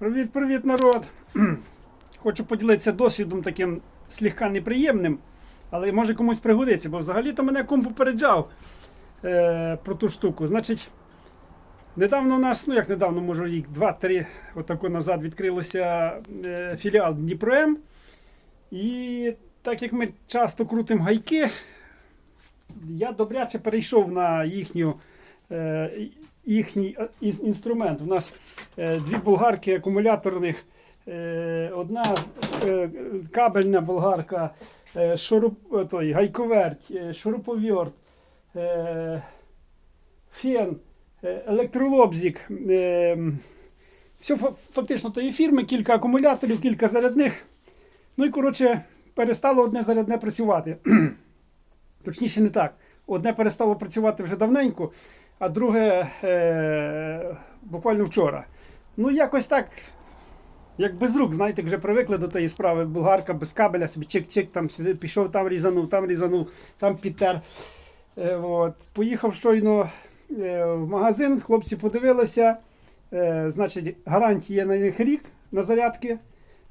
Привіт, привіт, народ! Хочу поділитися досвідом таким слегка неприємним, але може комусь пригодиться, бо взагалі-то мене кум попереджав е, про ту штуку. Значить, недавно у нас, ну як недавно, може рік, два-три, отако назад відкрилося е, філіал Дніпром. І так як ми часто крутимо гайки, я добряче перейшов на їхню. Е, Їхній е, інструмент. У нас е, дві болгарки акумуляторних, одна кабельна болгарка, шуруп, той, гайковерть, шуруповерт, фен, електролобзик. Все фактично тої фірми, кілька акумуляторів, кілька зарядних. Ну і коротше, перестало одне зарядне працювати. Точніше, не так. Одне перестало працювати вже давненько, а друге е, буквально вчора. Ну, якось так, як без рук, знаєте, вже привикли до тієї справи. Болгарка без кабеля, собі чик-чик, там сюди пішов, там різанув, там різанув, там підтер. Е, от. Поїхав щойно е, в магазин, хлопці подивилися. Е, значить, гарантія на них рік на зарядки.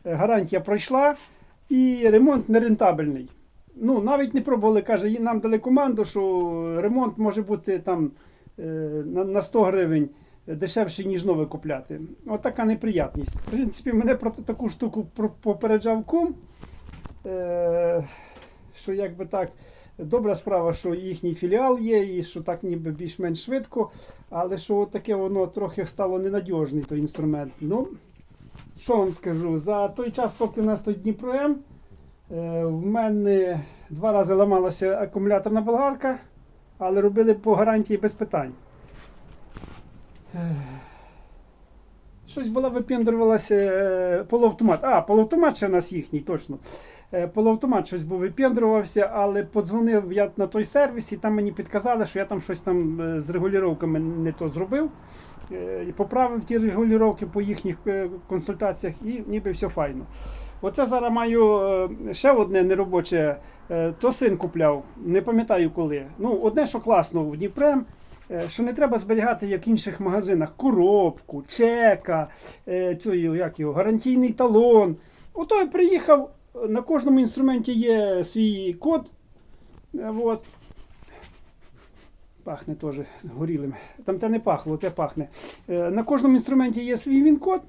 Е, гарантія пройшла і ремонт нерентабельний. Ну, навіть не пробували, каже, «Є- нам дали команду, що ремонт може бути там на, на 100 гривень дешевше, ніж нове купляти. Така неприятність. В принципі, мене про таку штуку попереджав кум. Е, що якби так, добра справа, що їхній філіал є, і що так ніби більш-менш швидко, але що таке воно трохи стало ненадіжний той інструмент. Ну, що вам скажу, за той час, поки в нас тут Дніпро М, Е, В мене два рази ламалася акумуляторна болгарка, але робили по гарантії без питань. Щось була випендрувалася е, полуавтомат. А, полуавтомат ще в нас їхній, точно. Е, Полуавтомат щось був випендрувався, але подзвонив я на той сервіс, і там мені підказали, що я там щось там е, з регулюваннями не то зробив. Поправив ті регулювання по їхніх консультаціях, і ніби все файно. Оце зараз маю е, ще одне неробоче. е, То син купляв, не пам'ятаю коли. Ну, одне, що класно в Дніпрем, що не треба зберігати, як в інших магазинах, коробку, чека, е, цю, як його, гарантійний талон. Ото я приїхав, на кожному інструменті є свій код. От. Пахне теж горілим. Там те не пахло, те пахне. На кожному інструменті є свій він-код.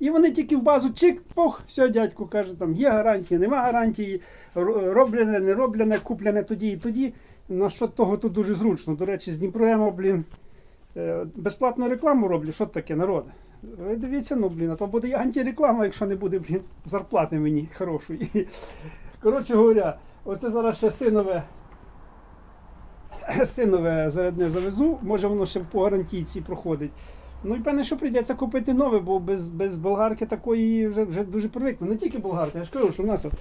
І вони тільки в базу чик, пох, все, дядько каже, там є гарантія, нема гарантії, ро- роблене, не роблене, куплене тоді і тоді. На що того тут дуже зручно. До речі, з Дніпроема, блін, е, безплатну рекламу роблю. Що таке, народ? Ви дивіться, ну, блін, а то буде антиреклама, якщо не буде, блін, зарплати мені хорошої. Коротше говоря, оце зараз ще синове. Синове зарядне завезу, може воно ще по гарантійці проходить. Ну і певне, що прийдеться купити нове, бо без, без болгарки такої вже, вже дуже привикли. Не тільки болгарка, я ж кажу, що в нас от,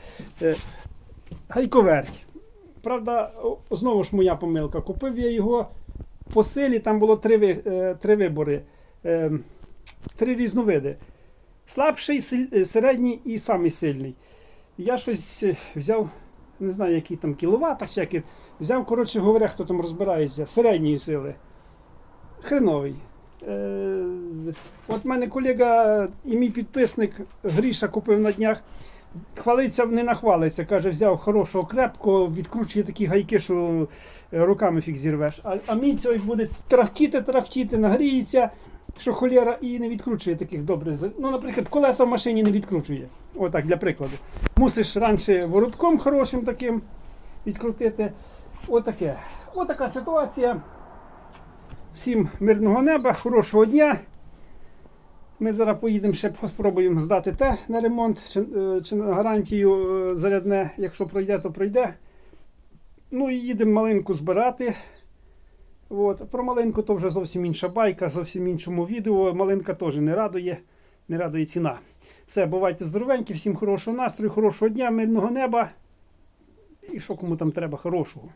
е, гайковерть. Правда, знову ж моя помилка. Купив я його по силі, там було три, е, три вибори, е, три різновиди. Слабший, е, середній і самий сильний. Я щось е, взяв, не знаю, які там кіловатах, чи які, взяв, коротше говоря, хто там розбирається, середньої сили. Хреновий. Е, От мене колега і мій підписник Гріша купив на днях. Хвалиться, не нахвалиться. Каже, взяв хорошого крепкого, відкручує такі гайки, що е, руками фіг зірвеш. А, а мій цей буде трахтіти, трахтіти, нагріється, що холєра і не відкручує таких добрих. Ну, наприклад, колеса в машині не відкручує. Отак, для прикладу. Мусиш раніше воротком хорошим таким відкрутити. Отаке. Отака ситуація. Всім мирного неба, хорошого дня. Ми зараз поїдемо ще спробуємо здати те на ремонт, чи, е, чи на гарантію е, зарядне. Якщо пройде, то пройде. Ну і їдемо малинку збирати. От. Про малинку то вже зовсім інша байка, зовсім іншому відео. Малинка теж не радує, не радує ціна. Все, бувайте здоровенькі, всім хорошого настрою, хорошого дня, мирного неба. І що кому там треба хорошого.